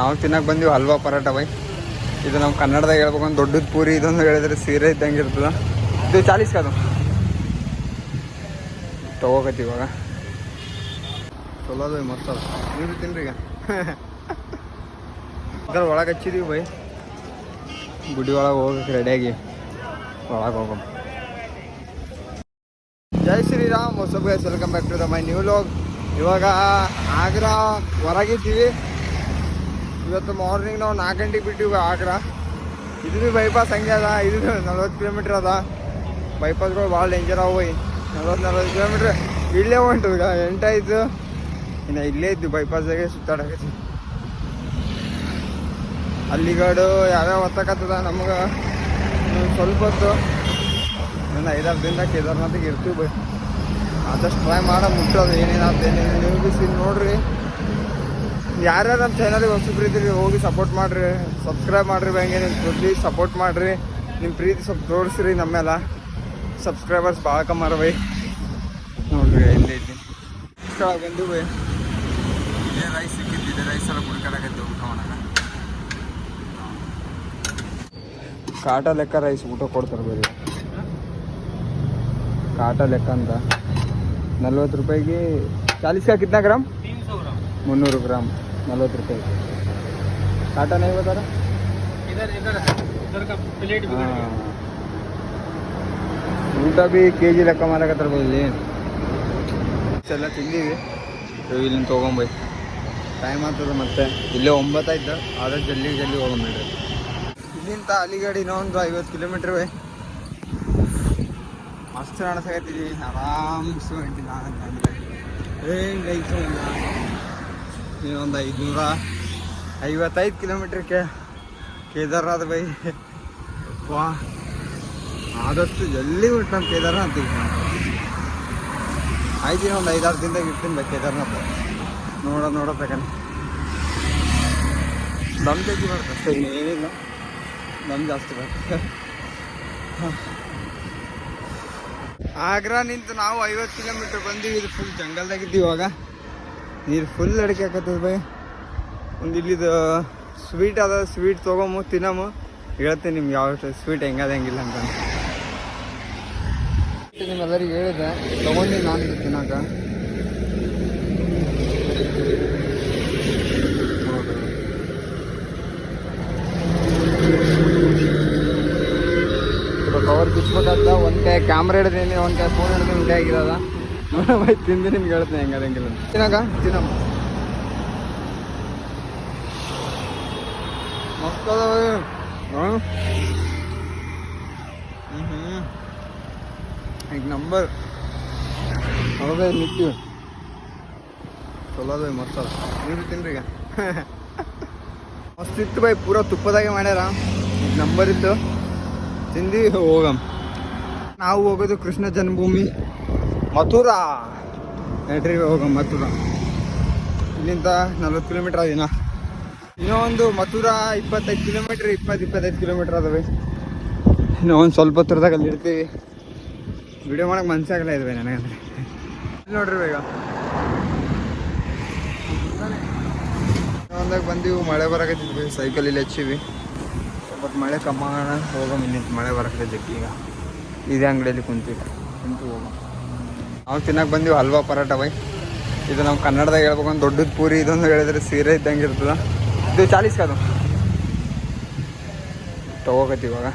ನಾವು ತಿನ್ನಕ್ಕೆ ಬಂದೀವಿ ಹಲ್ವಾ ಪರಾಟ ಬೈ. ಇದು ನಮ್ ಕನ್ನಡದಾಗ ಹೇಳ್ಬೇಕು ಒಂದು ದೊಡ್ಡದ ಪೂರಿ ಇದೊಂದು ಹೇಳಿದ್ರೆ ಸೀರೆ ಇದ್ದಂಗೆ ಇರ್ತದ. ಇದು ಚಾಲೀಸ್ ಅದು. ತಗೋಕತ್ತಿ ಇವಾಗ. ಚಲೋ ಅದ ತಿನ್ರಿ ಈಗ. ಅದ್ರ ಒಳಗೆ ಹಚ್ಚಿದೀವಿ ಬೈ. ಗುಡಿ ಒಳಗೆ ಹೋಗಕ್ಕೆ ರೆಡಿಯಾಗಿ ಒಳಗೆ ಹೋಗಮ್. ಜಯ Shriram, ಹೊಸಬ್ welcome back to the my new vlog ಇವಾಗ ಆಗ್ರಾ ಹೊರಗಿದ್ದೀವಿ ಇವತ್ತು ಮಾರ್ನಿಂಗ್ ನಾವು ನಾಲ್ಕು ಗಂಟೆಗೆ ಬಿಟ್ಟಿವಿ ಆಗ್ರಾ. ಇದು ಭೀ ಬೈಪಾಸ್ ಹಂಗೆ ಅದ ಇದು ನಲ್ವತ್ತು ಕಿಲೋಮೀಟ್ರ್ ಅದ. ಬೈಪಾಸ್ಗಳು ಭಾಳ ಡೇಂಜರ್ ಬೈ ನಲ್ವತ್ತು ನಲ್ವತ್ತು ಕಿಲೋಮೀಟ್ರ್ ಇಲ್ಲೇ ಹೊಂಟು ಈಗ ಎಂಟಾಯ್ತು ಇನ್ನು ಇಲ್ಲೇ ಇದ್ದು ಬೈಪಾಸ್ದಾಗೆ ಸುತ್ತಾಡಕತ್ತಿ ಅಲ್ಲಿಗಡು ಯಾವ್ಯಾವ ಹೊತ್ತಕತ್ತದ ನಮ್ಗೆ? ಸ್ವಲ್ಪ ಹೊತ್ತು. ಇನ್ನು ಐದಾರು ದಿನ ಕೇದಾರ್ನಾಥಿಗೆ ಇರ್ತೀವಿ ಬೈ. ಆದಷ್ಟು ಟ್ರೈ ಮಾಡ ಮುಟ್ಟೋದು ಏನೇನಾಗ್ತದೆ ಏನೇನು ನೀವು ಬಿ ಸಿನ್ ನೋಡ್ರಿ. ಯಾರ್ಯಾರು ನಮ್ಮ ಚಾನಲ್ಗೆ ಹೊಸಬ್ರು ಇದ್ರಿ ಹೋಗಿ ಸಪೋರ್ಟ್ ಮಾಡ್ರಿ ಸಬ್ಸ್ಕ್ರೈಬ್ ಮಾಡ್ರಿ ಹೆಂಗೆ ನಿಮ್ಮ ಪ್ರೀತಿ ಸಪೋರ್ಟ್ ಮಾಡ್ರಿ. ನಿಮ್ಮ ಪ್ರೀತಿ ಸ್ವಲ್ಪ ತೋರಿಸ್ರಿ ನಮ್ಮೆಲ್ಲ. ಸಬ್ಸ್ಕ್ರೈಬರ್ಸ್ ಭಾಳ ಕಮ್ಮಾರ ಬೈ ನೋಡ್ರಿ ಇಲ್ಲಿ ಇಷ್ಟ ಬಂದು ಬೈ. ರೈಸ್ ಸಿಕ್ಕಿದ್ದಿದೆ ರೈಸ್ ಎಲ್ಲ ಕುಡ್ಕೊಳಕೈತೆ ಊಟ ಮಾಡೋಣ. ಕಾಟ ಲೆಕ್ಕ ರೈಸ್ ಊಟ ಕೊಡ್ತಾರೆ ಬರೀ. ಕಾಟ ಲೆಕ್ಕ ಅಂತ. ನಲ್ವತ್ತು ರೂಪಾಯಿಗೆ ಚಾಲೀಸ್ ಕಾ ಕಿತ್ನಾ ಗ್ರಾಮ್ ಮುನ್ನೂರು ಗ್ರಾಮ್. ನಲ್ವತ್ತು ರೂಪಾಯಿ ಕಾಟ नहीं बता रहा इधर इधर है इधर का प्लेट भी ಹಾಂ ಊಟ ಬಿ ಕೆ ಜಿ ಲೆಕ್ಕ ಮಾಡಕತ್ತಾರ ಇಲ್ಲಿ ಎಲ್ಲ ತಿಂದೀವಿ ಇಲ್ಲಿಂದ ತೊಗೊಂಬೈ ಟೈಮ್ ಆಗ್ತದೆ ಮತ್ತೆ ಇಲ್ಲೇ ಒಂಬತ್ತಾಯ್ತು ಆದಷ್ಟು ಜಲ್ದಿ ಜಲ್ದಿ ಹೋಗೊಂಬಿಡ್ರಿ ಇಲ್ಲಿಂದ ಅಲಿಗಡಿ ಇನ್ನೊಂದು ಐವತ್ತು ಕಿಲೋಮೀಟ್ರ್ ಬೈ ಮಸ್ತ್ ಕಾಣಿಸಾಕತ್ತೀವಿ ಆರಾಮ್ಸು ಹೊಂಟಿ ನಾನು ಏನು ಲೈಫು ಇಲ್ಲ ಇನ್ನೊಂದು ಐದುನೂರ ಐವತ್ತೈದು ಕಿಲೋಮೀಟ್ರಕ್ಕೆ ಕೇದಾರನಾಥ ಬೈ. ವಾ. ಆದಷ್ಟು ಜಲ್ದಿ ಬಿಟ್ಟು ನಮ್ಮ ಈಗ. ಆಯ್ತು ಒಂದು ಐದಾರು ದಿನದಾಗ ಇರ್ತೀನಿ ಬೈ ಕೇದಾರನಾಥ. ನೋಡ ನೋಡಬೇಕಂತ ದಮ್ ಜಗ್ಗಿ ಬರುತ್ತೆ ಏನಿಲ್ಲ. ನಮ್ಮ ಜಾಸ್ತಿ ಬರುತ್ತೆ ಆಗ್ರಾ ನಿಂತು ನಾವು ಐವತ್ತು ಕಿಲೋಮೀಟ್ರ್ ಬಂದೀವಿ. ಇದು ಫುಲ್ ಜಂಗಲ್ದಾಗಿದ್ದೀವಿ ಇವಾಗ. ನೀರು ಫುಲ್ ಅಡಿಕೆ ಹಾಕತ್ತದ ಬೈ ಒಂದು ಇಲ್ಲಿದು ಸ್ವೀಟ್ ಅದ ಸ್ವೀಟ್ ತೊಗೊಂಬು, ತಿನ್ನಮು. ಹೇಳ್ತೀನಿ ನಿಮ್ಗೆ ಯಾವ ಸ್ವೀಟ್ ಹೆಂಗದ ಹೆಂಗಿಲ್ಲ ಅಂತ. ನಿಮ್ಮೆಲ್ಲರಿಗೆ ಹೇಳಿದೆ. ತೊಗೊಂಡಿನಿ ನಾನು ತಿನ್ನಾಕ. ಕವರ್ ಕಿಚ್ಬೇಕಾಗ್ತ ಒಂದು ಕೈ ಕ್ಯಾಮ್ರಾ ಹಿಡ್ದೀನಿ ಒಂದು ಕೈ ಫೋನ್ ಹಿಡ್ದು ಉಂಡೆ ಆಗಿರೋದ. ನೋಡಮ್ಮ, ತಿಂದು ನಿಮ್ಗೆ ಹೇಳ್ತೀನಿ ಹೆಂಗದ ಹೆಂಗಿಲ್ಲ ಅಂತ. ತಿನ್ನಾಕ? ತಿನ್ನಮ್ಮ. ಹಾಂ ಹ್ಞೂ ಈಗ ನಂಬರ್. ಹೌದಾ ನಿಂತೀವಿ ಚಲೋ ಅದ ಮಸ್ತ್ ಅದ ನೀವು ತಿನ್ರಿ ಈಗ. ಮಸ್ತ್ ಇತ್ತು ಬೈ ಪೂರ ತುಪ್ಪದಾಗೆ ಮಾಡ್ಯಾರ. ನಂಬರ್ ಇತ್ತು. ತಿಂದು ಹೋಗಮ್. ನಾವು ಹೋಗೋದು ಕೃಷ್ಣ ಜನ್ಮಭೂಮಿ. ಮಥುರಾ. ನೆಟ್ರಿಗೆ ಹೋಗೋ ಮಥುರಾ. ಇಲ್ಲಿಂದ ನಲ್ವತ್ತು ಕಿಲೋಮೀಟ್ರ್ ಅದಿನ ಇನ್ನೂ ಒಂದು ಮಥುರಾ ಇಪ್ಪತ್ತೈದು ಕಿಲೋಮೀಟ್ರ್, ಇಪ್ಪತ್ತು ಇಪ್ಪತ್ತೈದು ಕಿಲೋಮೀಟ್ರ್ ಅದಾವೆ ಇನ್ನೂ ಒಂದು ಸ್ವಲ್ಪ ಹೊತ್ತರದಾಗ ಅಲ್ಲಿ ಇರ್ತೀವಿ. ವಿಡಿಯೋ ಮಾಡಕ್ಕೆ ಮನ್ಸಾಗಲ್ಲ ಇದ್ವಿ ನನಗಂದ್ರೆ. ನೋಡ್ರಿ ಬೇಗ ಒಂದಾಗ ಬಂದೀವಿ, ಮಳೆ ಬರಕತ್ತಿದ್ವಿ ಸೈಕಲ್ ಇಲ್ಲಿ ಹಚ್ಚಿವಿ. ಸ್ವಲ್ಪ ಮಳೆ ಕಮ್ಮ ಹೋಗೋ ಇನ್ನಿಂತ ಮಳೆ ಬರಕತ್ತೈತಿ ಈಗ. ಇದೇ ಅಂಗಡಿಯಲ್ಲಿ ಕುಂತೀವಿ ಕುಂತು ಹೋಗಮ್ ನಾವು ತಿನ್ನಕ್ಕೆ ಬಂದೀವಿ, ಹಲ್ವಾ ಪರಾಟ ಬೈ. ಇದು ನಾವು ಕನ್ನಡದಾಗ ಹೇಳ್ಬೇಕು ದೊಡ್ಡದ ಪೂರಿ, ಇದೊಂದು ಹೇಳಿದ್ರೆ ಸೀರೆ ಇದ್ದಂಗೆ ಇರ್ತದ. ಇದು ಚಾಲೀಸ್ ಅದು. ತಗೋಕತ್ತಿ ಇವಾಗ.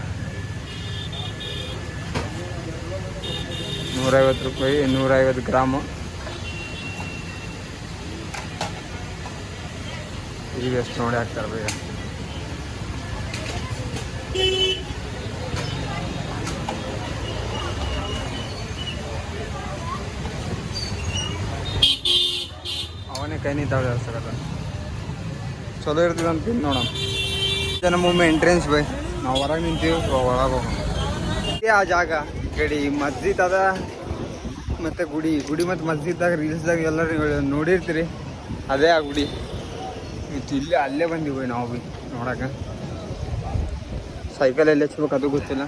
ನೂರೈವತ್ತು ರೂಪಾಯಿ ನೂರೈವತ್ತು ಗ್ರಾಮು. ಈಗ ಎಷ್ಟು ನೋಡಿ ಹಾಕ್ತಾರೆ ಕೈ ನಿಂತಾವ ಸರ್ ಚಲೋ ಇರ್ತದೆ ಅಂತ ನೋಡೋಣ. ನಮ್ಮೊಮ್ಮೆ ಎಂಟ್ರೆನ್ಸ್ ಬೈ. ನಾವು ಹೊರಗೆ ನಿಂತೀವಿ ಒಳಗೆ ಹೋಗೋಣ. ಆ ಜಾಗ ಗಡಿ ಮಸ್ಜಿದ್ ಅದ. ಮತ್ತು ಗುಡಿ ಗುಡಿ ಮತ್ತು ಮಸ್ಜಿದ್ದಾಗ ರೀಲ್ಸ್ದಾಗ ಎಲ್ಲರೂ ನೋಡಿರ್ತೀರಿ. ಅದೇ ಆ ಗುಡಿ. ಇತ್ತು ಇಲ್ಲಿ ಅಲ್ಲೇ ಬಂದಿವಿ ನಾವು ಬಿ, ನೋಡೋಕೆ. ಸೈಕಲ್ ಎಲ್ಲಿ ಹಚ್ಬೇಕು ಅದು ಗೊತ್ತಿಲ್ಲ.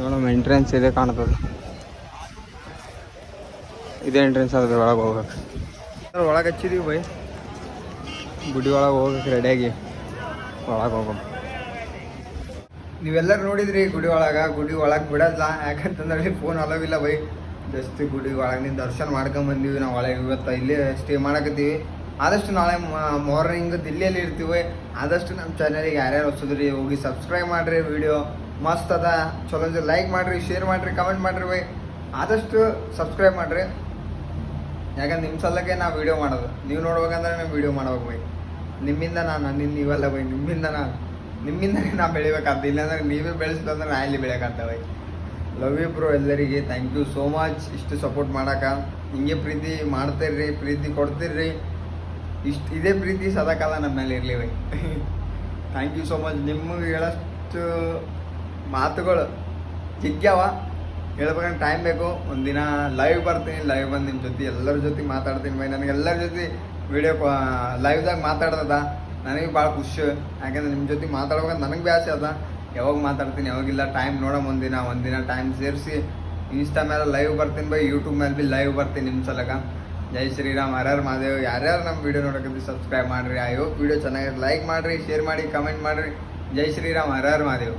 ನೋಡಮ್ಮ ಎಂಟ್ರೆನ್ಸ್ ಇದೆ ಕಾಣ್ತದೆ. ಇದೇ ಎಂಟ್ರೆನ್ಸ್ ಅದ ಒಳಗೆ ಹೋಗ್ಬೇಕು. ಒಳಗೆ ಹಚ್ಚಿದೀವಿ ಬೈ. ಗುಡಿ ಒಳಗೆ ಹೋಗಕ್ಕೆ ರೆಡಿಯಾಗಿ ಒಳಗೆ ಹೋಗಮ್ ನೀವೆಲ್ಲರೂ ನೋಡಿದ್ರಿ ಗುಡಿ ಒಳಗೆ ಗುಡಿ ಒಳಗೆ ಬಿಡಲ್ಲ. ಯಾಕಂತಂದ್ರೆ ಫೋನ್ ಅಲವಿಲ್ಲ ಬೈ. ಜಸ್ಟ್ ಗುಡಿ ಒಳಗೆ ನಿಂದು ದರ್ಶನ ಮಾಡ್ಕೊಂಬಂದೀವಿ ನಾವು. ಒಳಗೆ ಇವತ್ತು ಇಲ್ಲೇ ಸ್ಟೇ ಮಾಡಕತ್ತೀವಿ. ಆದಷ್ಟು ನಾಳೆ ಮಾರ್ನಿಂಗ್ ದಿಲ್ಲಿಯಲ್ಲಿ ಇರ್ತೀವಿ ಆದಷ್ಟು ನಮ್ಮ ಚಾನಲಿಗೆ ಯಾರ್ಯಾರು ಹೊಸದ್ರಿ, ಹೋಗಿ ಸಬ್ಸ್ಕ್ರೈಬ್ ಮಾಡಿರಿ ವಿಡಿಯೋ ಮಸ್ತ್ ಅದ. ಚಲೋ ಲೈಕ್ ಮಾಡಿರಿ ಶೇರ್ ಮಾಡಿರಿ ಕಮೆಂಟ್ ಮಾಡಿರಿ ಬೈ. ಆದಷ್ಟು ಸಬ್ಸ್ಕ್ರೈಬ್ ಮಾಡಿರಿ. ಯಾಕಂದ್ರೆ ನಿಮ್ಮ ಸಲಕ್ಕೆ ನಾ ವಿಡಿಯೋ ಮಾಡೋದು. ನೀವು ನೋಡ್ಬೇಕಂದ್ರೆ ನಾವು ವಿಡಿಯೋ ಮಾಡ್ಬೇಕು ಬೈ. ನಿಮ್ಮಿಂದ ನಾನು ನಿನ್ನ ನೀವಲ್ಲ ಬೈ, ನಿಮ್ಮಿಂದ ನಾನು ನಿಮ್ಮಿಂದನೇ ನಾ ಬೆಳಿಬೇಕಾಗ್ತದೆ. ಇಲ್ಲಾಂದ್ರೆ ನೀವೇ ಬೆಳೆಸಿದಂದ್ರೆ ನಾ ಇಲ್ಲಿ ಬೆಳೆಯಕಂತ ಬೈ. ಲವ್ ಯು ಬ್ರೋ ಎಲ್ಲರಿಗೆ. ಥ್ಯಾಂಕ್ ಯು ಸೋ ಮಚ್ ಇಷ್ಟು ಸಪೋರ್ಟ್ ಮಾಡಕ. ಹಿಂಗೆ ಪ್ರೀತಿ ಮಾಡ್ತೀರ್ರಿ, ಪ್ರೀತಿ ಕೊಡ್ತೀರ್ರಿ. ಇಷ್ಟು ಇದೇ ಪ್ರೀತಿ ಸದಾಕಾಲ ಮೇಲೆ ಇರಲಿ bye. Thank you so much ನಿಮಗೆ ಹೇಳಷ್ಟು ಮಾತುಗಳು ಜಿಗ್ಯಾವ. ಹೇಳ್ಬೇಕಂದ್ರೆ ಟೈಮ್ ಬೇಕು. ಒಂದಿನ ಲೈವ್ ಬರ್ತೀನಿ ಲೈವ್ ಬಂದು ನಿಮ್ಮ ಜೊತೆ ಎಲ್ಲರ ಜೊತೆ ಮಾತಾಡ್ತೀನಿ ಬೈ ನನಗೆ ಎಲ್ಲರ ಜೊತೆ ವಿಡಿಯೋ ಲೈವ್ದಾಗ ಮಾತಾಡ್ತದ. ನನಗೆ ಭಾಳ ಖುಷಿ. ಯಾಕೆಂದ್ರೆ ನಿಮ್ಮ ಜೊತೆ ಮಾತಾಡ್ಬೇಕಂತ ನನಗೆ ಬ್ಯಾಸೆ ಅದ. ಯಾವಾಗ ಮಾತಾಡ್ತೀನಿ, ಯಾವಾಗಿಲ್ಲ ಟೈಮ್ ನೋಡಮ್ ಒಂದಿನ ಒಂದಿನ ಟೈಮ್ ಸೇರಿಸಿ. ಇನ್ಸ್ಟಾ ಮೇಲೆ ಲೈವ್ ಬರ್ತೀನಿ ಬೈ ಯೂಟ್ಯೂಬ್ ಮೇಲೆ ಭೀ ಲೈವ್ ಬರ್ತೀನಿ ನಿಮ್ಮ ಸಲಕ. ಜೈ ಶ್ರೀರಾಮ್. ಹರ್ಯಾರ್ ಮಹಾದೇವ್. ಯಾರ್ಯಾರು ನಮ್ಮ ವಿಡಿಯೋ ನೋಡೋಕೆ ಸಬ್ಸ್ಕ್ರೈಬ್ ಮಾಡಿರಿ. ಐ ಹೋಪ್ ವಿಡಿಯೋ ಚೆನ್ನಾಗಿರುತ್ತೆ ಲೈಕ್ ಮಾಡಿರಿ ಶೇರ್ ಮಾಡಿ ಕಮೆಂಟ್ ಮಾಡಿರಿ. ಜೈ ಶ್ರೀರಾಮ್. ಹರ್ಯಾರ್ ಮಹಾದೇವ್.